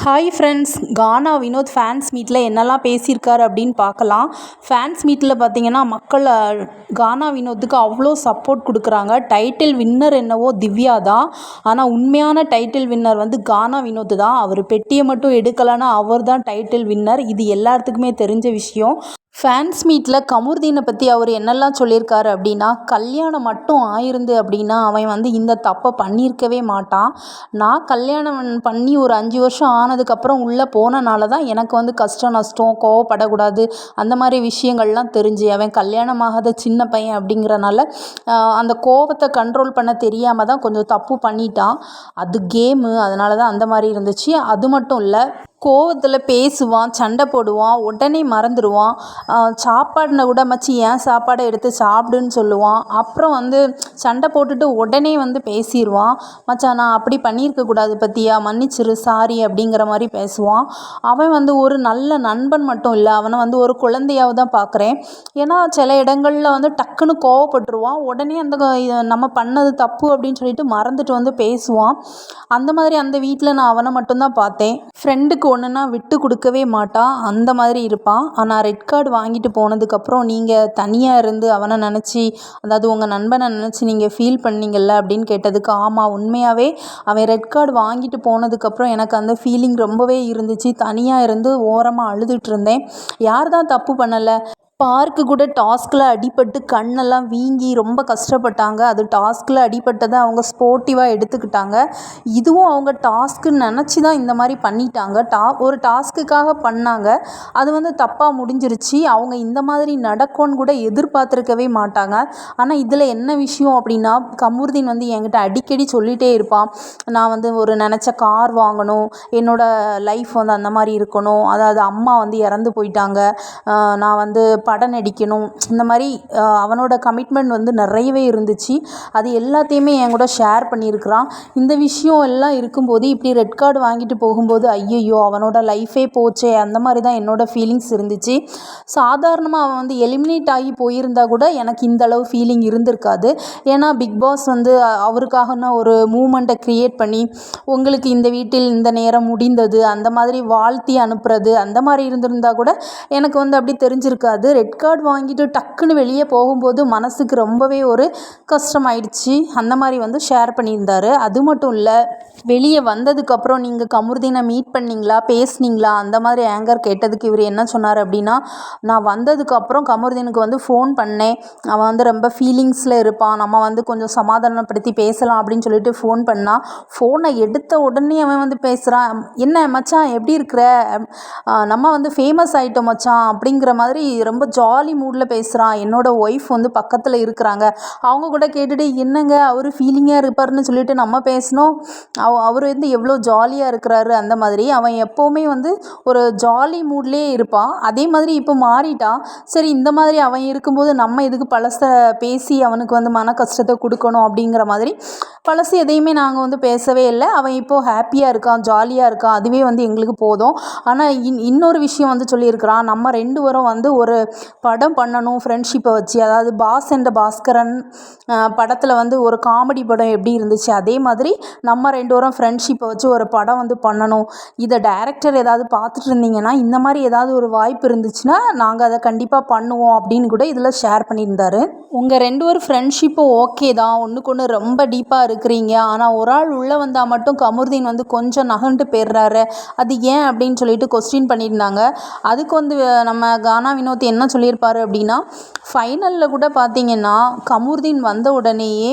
Hi friends Gana Vinoth fans மீட்டில் என்னெல்லாம் பேசியிருக்காரு அப்படின்னு பார்க்கலாம். ஃபேன்ஸ் மீட்டில் பார்த்தீங்கன்னா மக்கள் கானா வினோத்துக்கு அவ்வளோ சப்போர்ட் கொடுக்குறாங்க. டைட்டில் வின்னர் என்னவோ திவ்யா தான். ஆனால் உண்மையான டைட்டில் வின்னர் வந்து கானா வினோத் தான் அவர் பெட்டியை மட்டும் எடுக்கலைன்னா அவர் தான் டைட்டில் வின்னர் இது எல்லாத்துக்குமே தெரிஞ்ச விஷயம். ஃபேன்ஸ் மீட்டில் கமுர்தீனை பற்றி அவர் என்னெல்லாம் சொல்லியிருக்காரு அப்படின்னா கல்யாணம் மட்டும் ஆயிருந்து அப்படின்னா அவன் வந்து இந்த தப்பை பண்ணியிருக்கவே மாட்டான். நான் கல்யாணம் பண்ணி ஒரு அஞ்சு வருஷம் ஆனதுக்கப்புறம் உள்ளே போனனால தான் எனக்கு வந்து கஷ்டம் நஷ்டம் கோவப்படக்கூடாது. அந்த மாதிரி விஷயங்கள்லாம் தெரிஞ்சு அவன் கல்யாணம் ஆகாத சின்ன பையன் அப்படிங்கிறனால அந்த கோவத்தை கண்ட்ரோல் பண்ண தெரியாமல் தான் கொஞ்சம் தப்பு பண்ணிட்டான். அது கேமு அதனால தான் அந்த மாதிரி இருந்துச்சு. அது மட்டும் இல்லை கோவத்தில் பேசுவான் சண்டை போடுவான் உடனே மறந்துடுவான் சாப்பாடுனா கூட மச்சி ஏன் சாப்பாடை எடுத்து சாப்பிடுன்னு சொல்லுவான்? அப்புறம் வந்து சண்டை போட்டுட்டு உடனே வந்து பேசிடுவான் மச்சான் நான் அப்படி பண்ணியிருக்க கூடாது மன்னிச்சிரு சாரி அப்படிங்கிற மாதிரி பேசுவான். அவன் வந்து ஒரு நல்ல நண்பன் மட்டும் இல்லை அவனை வந்து ஒரு குழந்தையாக தான் பார்க்குறேன் ஏன்னா சில இடங்களில் வந்து டக்குன்னு கோவப்பட்டுருவான். உடனே அந்த நம்ம பண்ணது தப்பு அப்படின்னு சொல்லிட்டு மறந்துட்டு வந்து பேசுவான். அந்த மாதிரி அந்த வீட்டில் நான் அவனை மட்டும்தான் பார்த்தேன். ஃப்ரெண்டுக்கு ஒன்றுனா விட்டு கொடுக்கவே மாட்டான் அந்த மாதிரி இருப்பான் ஆனால் ரெட் கார்டு வாங்கிட்டு போனதுக்கப்புறம் நீங்கள் தனியாக இருந்து அவனை நினச்சி அதாவது உங்கள் நண்பனை நினச்சி நீங்கள் ஃபீல் பண்ணீங்கள்ல அப்படின்னு கேட்டதுக்கு ஆமாம் உண்மையாகவே அவன் ரெட் கார்டு வாங்கிட்டு போனதுக்கப்புறம் எனக்கு அந்த ஃபீலிங் ரொம்பவே இருந்துச்சு. தனியாக இருந்து ஓரமாக அழுதுட்டு இருந்தேன். யார் தான் தப்பு பண்ணலை? பார்க்கு கூட டாஸ்கில் அடிபட்டு கண்ணெல்லாம் வீங்கி ரொம்ப கஷ்டப்பட்டாங்க. அது டாஸ்கில் அடிபட்டதை அவங்க ஸ்போர்ட்டிவாக எடுத்துக்கிட்டாங்க. இதுவும் அவங்க டாஸ்க்கு நினச்சி தான் இந்த மாதிரி பண்ணிட்டாங்க. டா ஒரு டாஸ்க்குக்காக பண்ணாங்க. அது வந்து தப்பாக முடிஞ்சிருச்சு. அவங்க இந்த மாதிரி நடக்கும்னு கூட எதிர்பார்த்துருக்கவே மாட்டாங்க. ஆனால் இதில் என்ன விஷயம் அப்படின்னா கமுருதீன் வந்து என்கிட்ட அடிக்கடி சொல்லிகிட்டே இருப்பான். நான் வந்து ஒரு நினச்ச கார் வாங்கணும். என்னோடய லைஃப் வந்து அந்த மாதிரி இருக்கணும். அதாவது அம்மா வந்து இறந்து போயிட்டாங்க. நான் வந்து படம் நடிக்கணும். இந்த மாதிரி அவனோட கமிட்மெண்ட் வந்து நிறையவே இருந்துச்சு. அது எல்லாத்தையுமே என் கூட ஷேர் பண்ணியிருக்கிறான். இந்த விஷயம் எல்லாம் இருக்கும்போது இப்படி ரெட் கார்டு வாங்கிட்டு போகும்போது ஐயையோ அவனோட லைஃபே போச்சே அந்த மாதிரி தான் என்னோட ஃபீலிங்ஸ் இருந்துச்சு. சாதாரணமாக அவன் வந்து எலிமினேட் ஆகி போயிருந்தா கூட எனக்கு இந்த அளவு ஃபீலிங் இருந்திருக்காது. ஏன்னா பிக் பாஸ் வந்து அவருக்காகனா ஒரு மூமெண்ட்டை க்ரியேட் பண்ணி உங்களுக்கு இந்த வீட்டில் இந்த நேரம் முடிந்தது அந்த மாதிரி வாழ்த்தி அனுப்புறது அந்த மாதிரி இருந்திருந்தா கூட எனக்கு வந்து அப்படி தெரிஞ்சிருக்காது. ரெட் கார்டு வாங்கிட்டு டக்குன்னு வெளியே போகும்போது மனசுக்கு ரொம்பவே ஒரு கஷ்டமாயிடுச்சு. அந்த மாதிரி வந்து ஷேர் பண்ணியிருந்தாரு. அது மட்டும் இல்லை வெளியே வந்ததுக்கப்புறம் நீங்கள் கமருதீனை மீட் பண்ணீங்களா பேசுனீங்களா அந்த மாதிரி ஆங்கர் கேட்டதுக்கு இவர் என்ன சொன்னார் அப்படின்னா நான் வந்ததுக்கப்புறம் கமருதீனுக்கு வந்து ஃபோன் பண்ணேன். அவன் வந்து ரொம்ப ஃபீலிங்ஸில் இருப்பான். நம்ம வந்து கொஞ்சம் சமாதானப்படுத்தி பேசலாம் அப்படின்னு சொல்லிட்டு ஃபோன் பண்ணால் ஃபோனை எடுத்த உடனே அவன் வந்து பேசுகிறான் என்ன மச்சான் எப்படி இருக்கிற? நம்ம வந்து ஃபேமஸ் ஆகிட்டோம் மச்சான் அப்படிங்கிற மாதிரி ரொம்ப ஜாலி மூடில் பேசுகிறான் என்னோட ஒய்ஃப் வந்து பக்கத்தில் இருக்கிறாங்க. அவங்க கூட கேட்டுட்டு என்னங்க அவர் ஃபீலிங்காக இருப்பாருன்னு சொல்லிட்டு நம்ம பேசினோம். அவ அவர் வந்து எவ்வளோ ஜாலியாக இருக்கிறாரு அந்த மாதிரி. அவன் எப்போவுமே வந்து ஒரு ஜாலி மூட்லேயே இருப்பான் அதே மாதிரி இப்போ மாறிட்டான் சரி இந்த மாதிரி அவன் இருக்கும்போது நம்ம எதுக்கு பழச பேசி அவனுக்கு வந்து மன கஷ்டத்தை கொடுக்கணும் அப்படிங்கிற மாதிரி பழசு எதையுமே நாங்கள் வந்து பேசவே இல்லை. அவன் இப்போது ஹாப்பியாக இருக்கான் ஜாலியாக இருக்கான் அதுவே வந்து எங்களுக்கு போதும். ஆனால் இன் இன்னொரு விஷயம் வந்து சொல்லியிருக்கிறான். நம்ம ரெண்டு பேரும் வந்து ஒரு படம் பண்ணணும் ஃப்ரெண்ட்ஷிப்பை வச்சு அதாவது பாஸ் என்ற பாஸ்கரன் படத்தில் வந்து ஒரு காமெடி படம் எப்படி இருந்துச்சு அதே மாதிரி நம்ம ரெண்டு பேரும் ஃப்ரெண்ட்ஷிப்பை வச்சு ஒரு படம் வந்து பண்ணணும். இதை டைரக்டர் ஏதாவது பார்த்துட்டு இருந்தீங்கன்னா இந்த மாதிரி ஏதாவது ஒரு வாய்ப்பு இருந்துச்சுன்னா நாங்கள் அதை கண்டிப்பாக பண்ணுவோம் அப்படின்னு கூட இதில் ஷேர் பண்ணியிருந்தாரு. உங்கள் ரெண்டு ஒரு ஃப்ரெண்ட்ஷிப்பும் ஓகே தான். ஒன்றுக்கு ஒன்று ரொம்ப டீப்பாக இருக்குது இருக்கிறீங்க. ஆனால் ஒரு ஆள் உள்ளே வந்தால் மட்டும் கமருதீன் வந்து கொஞ்சம் நகண்டு போயிடுறாரு. அது ஏன் அப்படின்னு சொல்லிட்டு கொஸ்டின் பண்ணியிருந்தாங்க. அதுக்கு வந்து நம்ம கானா வினோத் என்ன சொல்லியிருப்பாரு அப்படின்னா ஃபைனலில் கூட பார்த்தீங்கன்னா கமருதீன் வந்த உடனேயே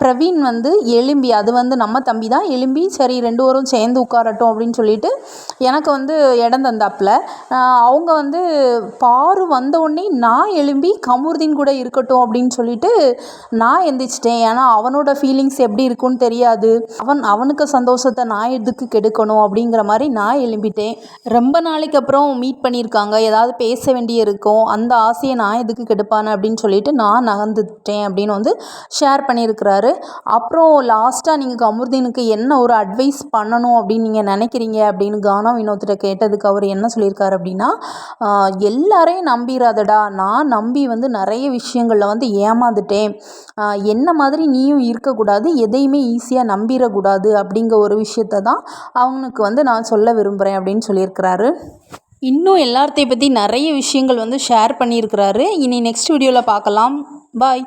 பிரவீன் வந்து எலும்பி அது வந்து நம்ம தம்பி தான் எலும்பி சரி ரெண்டு பேரும் சேர்ந்து உட்காரட்டும் அப்படின்னு சொல்லிட்டு எனக்கு வந்து இடம் தந்தாப்புல. அவங்க வந்து பாரு வந்த உடனே நான் எலும்பி கமருதீன் கூட இருக்கட்டும் அப்படின்னு சொல்லிட்டு நான் எந்திரிச்சிட்டேன். ஏன்னா அவனோட ஃபீலிங் ஃபீலிங்ஸ் எப்படி இருக்கும்னு தெரியாது. அவன் அவனுக்கு சந்தோஷத்தை நான் எதுக்கு கெடுக்கணும் அப்படிங்கிற மாதிரி நான் எழும்பிட்டேன். ரொம்ப நாளைக்கு அப்புறம் மீட் பண்ணியிருக்காங்க. ஏதாவது பேச வேண்டிய இருக்கும். அந்த ஆசையை நான் எதுக்கு கெடுப்பானே அப்படின்னு சொல்லிட்டு நான் நகர்ந்துட்டேன் அப்படின்னு வந்து ஷேர் பண்ணியிருக்கிறாரு. அப்புறம் லாஸ்ட்டாக நீங்கள் கமருதீனுக்கு என்ன ஒரு அட்வைஸ் பண்ணணும் அப்படின்னு நீங்கள் நினைக்கிறீங்க அப்படின்னு கானா வினோத்திட்ட கேட்டதுக்கு அவர் என்ன சொல்லியிருக்காரு அப்படின்னா எல்லாரையும் நம்பிடாதடா நான் நம்பி வந்து நிறைய விஷயங்களில் வந்து ஏமாந்துட்டேன். என்ன மாதிரி நீயும் இருக்கக்கூடாது. எதையுமே ஈஸியாக நம்பிடக்கூடாது அப்படிங்கிற ஒரு விஷயத்த தான் அவனுக்கு வந்து நான் சொல்ல விரும்புகிறேன் அப்படின்னு சொல்லியிருக்கிறாரு. இன்னும் எல்லாத்தையும் பற்றி நிறைய விஷயங்கள் வந்து ஷேர் பண்ணியிருக்கிறாரு. இனி நெக்ஸ்ட் வீடியோவில் பார்க்கலாம். பாய்